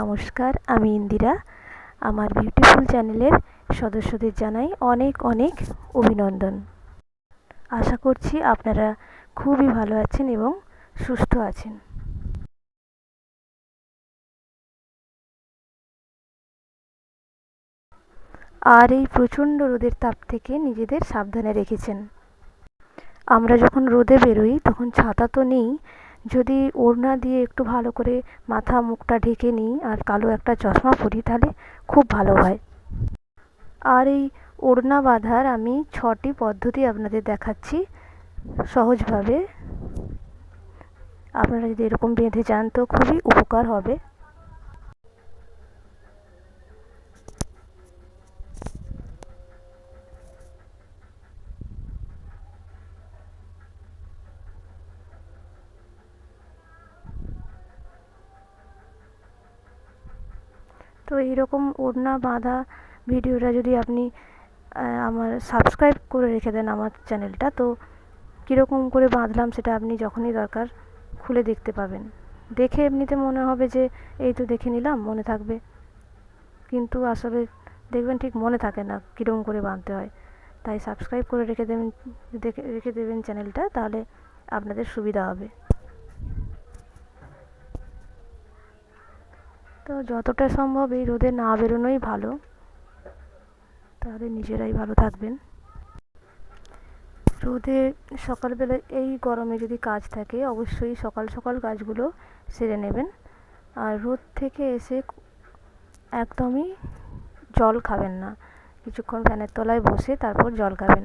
নমস্কার, আমি ইন্দিরা। আমার বিউটিফুল চ্যানেলের সদস্যদের জানাই অনেক অনেক অভিনন্দন। আশা করছি আপনারা খুবই ভালো আছেন এবং সুস্থ আছেন। আর এই প্রচণ্ড রোদের তাপ থেকে নিজেদের সাবধানে রেখেছেন। আমরা যখন রোদে বেরোই, তখন ছাতা তো নেই যদি ওড়না দিয়ে একটু ভালো করে মাথা মুখটা ঢেকে নিই আর কালো একটা চশমা পরি, তাহলে খুব ভালো হয়। আর এই ওড়না বাঁধার আমি ছটি পদ্ধতি আপনাদের দেখাচ্ছি সহজভাবে। আপনারা যদি এরকম বেঁধে যান তো খুবই উপকার হবে। তো এইরকম ওড়না বাঁধা ভিডিওটা যদি আপনি আমার সাবস্ক্রাইব করে রেখে দেন আমার চ্যানেলটা তো কীরকম করে বাঁধলাম সেটা আপনি যখনই দরকার খুলে দেখতে পাবেন। দেখে এমনিতে মনে হবে যে, এই তো দেখে নিলাম, মনে থাকবে। কিন্তু আসলে দেখবেন ঠিক মনে থাকে না কীরকম করে বাঁধতে হয়। তাই সাবস্ক্রাইব করে রেখে দেবেন রেখে দেবেন চ্যানেলটা তাহলে আপনাদের সুবিধা হবে। তো যতটা সম্ভব এই রোদে না বেরোনোই ভালো। তাহলে নিজেরাই ভালো থাকবেন। রোদে সকালবেলা এই গরমে যদি কাজ থাকে, অবশ্যই সকাল সকাল কাজগুলো সেরে নেবেন। আর রোদ থেকে এসে একদমই জল খাবেন না। কিছুক্ষণ ফ্যানের তলায় বসে তারপর জল খাবেন।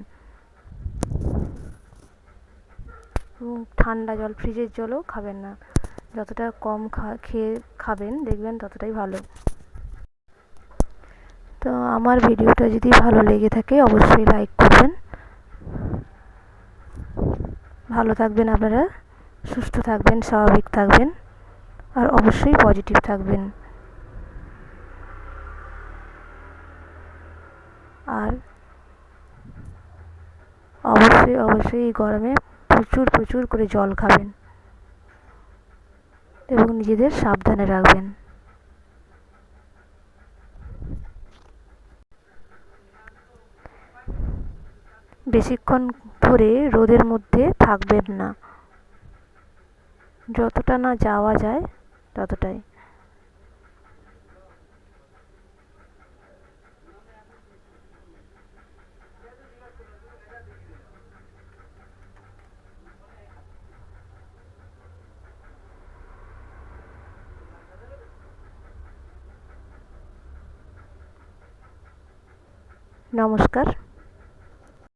ঠান্ডা জল, ফ্রিজের জলও খাবেন না। যতটা কম খেয়ে খাবেন, দেখবেন ততটাই ভালো। তো আমার ভিডিওটা যদি ভালো লেগে থাকে, অবশ্যই লাইক করবেন। ভালো থাকবেন আপনারা, সুস্থ থাকবেন, স্বাভাবিক থাকবেন, আর অবশ্যই পজিটিভ থাকবেন। আর অবশ্যই অবশ্যই গরমে প্রচুর প্রচুর করে জল খাবেন। এবং নিজেদের সাবধানে রাখবেন। বেশিক্ষণ ধরে রোদের মধ্যে থাকবেন না। যতটা না যাওয়া যায়, ততটাই। নমস্কার।